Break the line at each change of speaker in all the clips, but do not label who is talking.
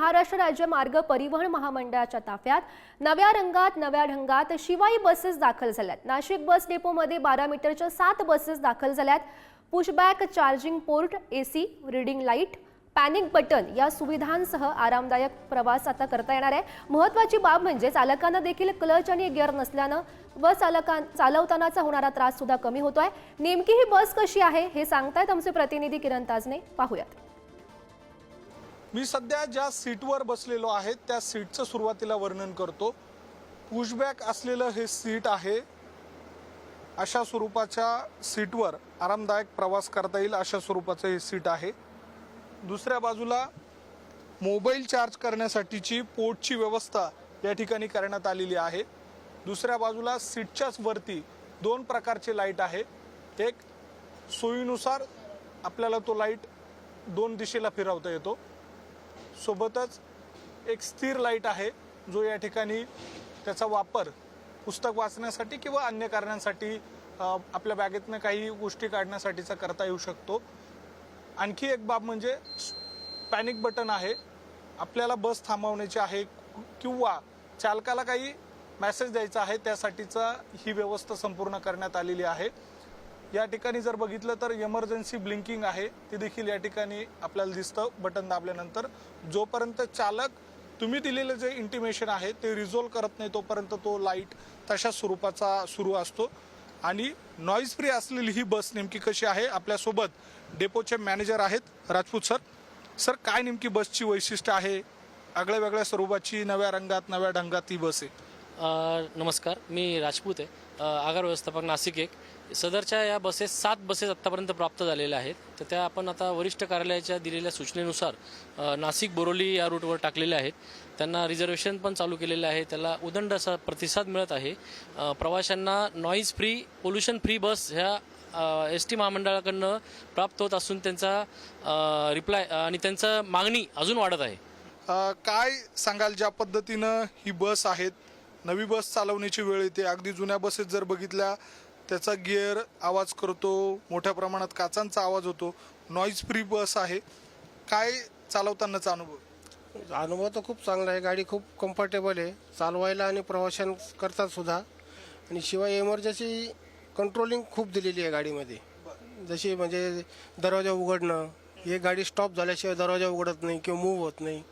महाराष्ट्र राज्य मार्ग परिवहन महामंडळाच्या ताफ्यात नव्या रंगात नव्या ढंगात शिवाई बसेस दाखल झाल्यात. नाशिक बस डेपोमध्ये बारा मीटरच्या सात बसेस दाखल झाल्यात. Pushback charging port AC reading light panic button या सुविधांसह आरामदायक प्रवास आता करता येणार आहे. महत्वाची बाब म्हणजे चालकांना देखील क्लच आणि गिअर नसल्यानं व चालकां चालवतानाचा होणारा त्रास सुद्धा कमी होतोय. नेमकी ही बस कशी आहे हे सांगतायत आमचे प्रतिनिधी किरण ताजने. पाहूयात.
मी सध्या ज्या सीटवर बसलेलो आहे त्या सीटचं सुरुवातीला वर्णन करतो. पुशबॅक असलेलं हे सीट आहे. अशा स्वरूपाच्या सीटवर आरामदायक प्रवास करता येईल अशा स्वरूपाचं हे सीट आहे. दुसऱ्या बाजूला मोबाईल चार्ज करण्यासाठीची पोर्टची व्यवस्था या ठिकाणी करण्यात आलेली आहे. दुसऱ्या बाजूला सीटच्याच वरती दोन प्रकारचे लाइट आहे. एक सोयीनुसार आपल्याला तो लाइट दोन दिशेला फिरवता येतो. सोबतच एक स्थिर लाइट आहे जो या ठिकाणी त्याचा वापर पुस्तक वाचण्यासाठी किंवा अन्य कारणांसाठी आपल्या बॅगेतनं काही गोष्टी काढण्यासाठीचा करता येऊ शकतो. आणखी एक बाब म्हणजे पॅनिक बटन आहे. आपल्याला बस थांबवण्याची आहे किंवा चालकाला काही मॅसेज द्यायचा आहे त्यासाठीचा ही व्यवस्था संपूर्ण करण्यात आलेली आहे. या ठिकाणी जर बघितलं तर इमर्जन्सी ब्लिंकिंग आहे. ते देखील या ठिकाणी आपल्याला दिसतं. बटन दाबल्यानंतर जोपर्यंत चालक तुम्ही दिलेलं जे इंटिमेशन आहे ते रिझॉल्व करत नाही तोपर्यंत तो लाइट तशा स्वरूपाचा सुरू असतो. आणि नॉईज फ्री असलेली ही बस नेमकी कशी आहे? आपल्यासोबत डेपोचे मॅनेजर आहेत राजपूत सर सर काय नेमकी बसची वैशिष्ट्य आहे? आगळ्या वेगळ्या स्वरूपाची नव्या रंगात नव्या ढंगात ही बस आहे.
नमस्कार मी राजपूत आहे. आगार व्यवस्थापक नाशिक एक. सदरच्या या बसेस सात बसेस आत्तापर्यंत प्राप्त झालेल्या आहेत. तर त्या आपण आता वरिष्ठ कार्यालयाच्या दिलेल्या सूचनेनुसार नाशिक बोरोली या रूटवर टाकलेल्या आहेत. त्यांना रिझर्वेशन पण चालू केलेलं आहे. त्याला उदंड असा प्रतिसाद मिळत आहे. प्रवाशांना noise free pollution free bus ह्या एस टी महामंडळाकडनं प्राप्त होत असून त्यांचा रिप्लाय आणि त्यांचं मागणी अजून वाढत आहे.
काय सांगाल ज्या पद्धतीनं ही बस आहेत? नवी बस चालवण्याची वेळ येते. अगदी जुन्या बसेस जर बघितल्या त्याचा गिअर आवाज करतो मोठ्या प्रमाणात काचांचा आवाज होतो. नॉईज फ्री बस आहे. काय चालवतानाचा अनुभव?
अनुभव तर खूप चांगला आहे. गाडी खूप कम्फर्टेबल आहे. चालवायला आणि प्रवाशां करतात सुद्धा. आणि शिवाय इमर्जन्सी कंट्रोलिंग खूप दिलेली आहे गाडीमध्ये. जशी म्हणजे दरवाजा उघडणं हे गाडी स्टॉप झाल्याशिवाय दरवाजा उघडत नाही किंवा मूव्ह होत नाही.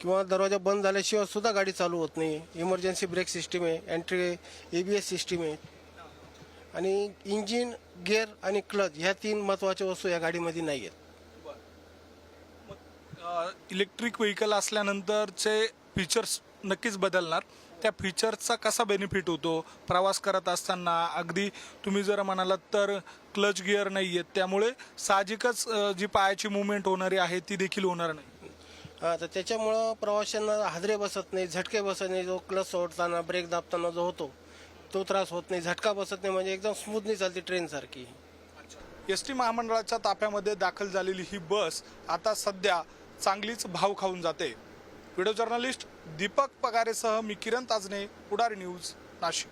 किंवा दरवाजा बंद झाल्याशिवाय सुद्धा गाडी चालू होत नाही. इमर्जन्सी ब्रेक सिस्टीम आहे entry A B S system आहे. आणि इंजिन गिअर आणि क्लच ह्या तीन महत्त्वाच्या वस्तू या गाडीमध्ये नाही आहेत.
इलेक्ट्रिक व्हेकल असल्यानंतरचे फीचर्स नक्कीच बदलणार. त्या फीचर्सचा कसा बेनिफिट होतो? प्रवास करत असताना अगदी तुम्ही जर म्हणालात तर क्लच गिअर नाही आहेत त्यामुळे साहजिकच जी पायाची मुवमेंट होणारी आहे ती देखील होणार नाही.
तर त्याच्यामुळं प्रवाशांना हादरे बसत नाही झटके बसत नाही. जो क्लच सोडताना ब्रेक दाबताना जो होतो तो त्रास होत नाही झटका बसत नाही. म्हणजे एकदम स्मूथली चालते ट्रेन सारखी.
एस टी महामंडळाच्या ताफ्यामध्ये दाखल झालेली ही बस आता सध्या चांगलीच भाव खाऊन जाते. व्हिडिओ जर्नलिस्ट दीपक पगारेसह मी किरण ताजने पुढारी न्यूज नाशिक.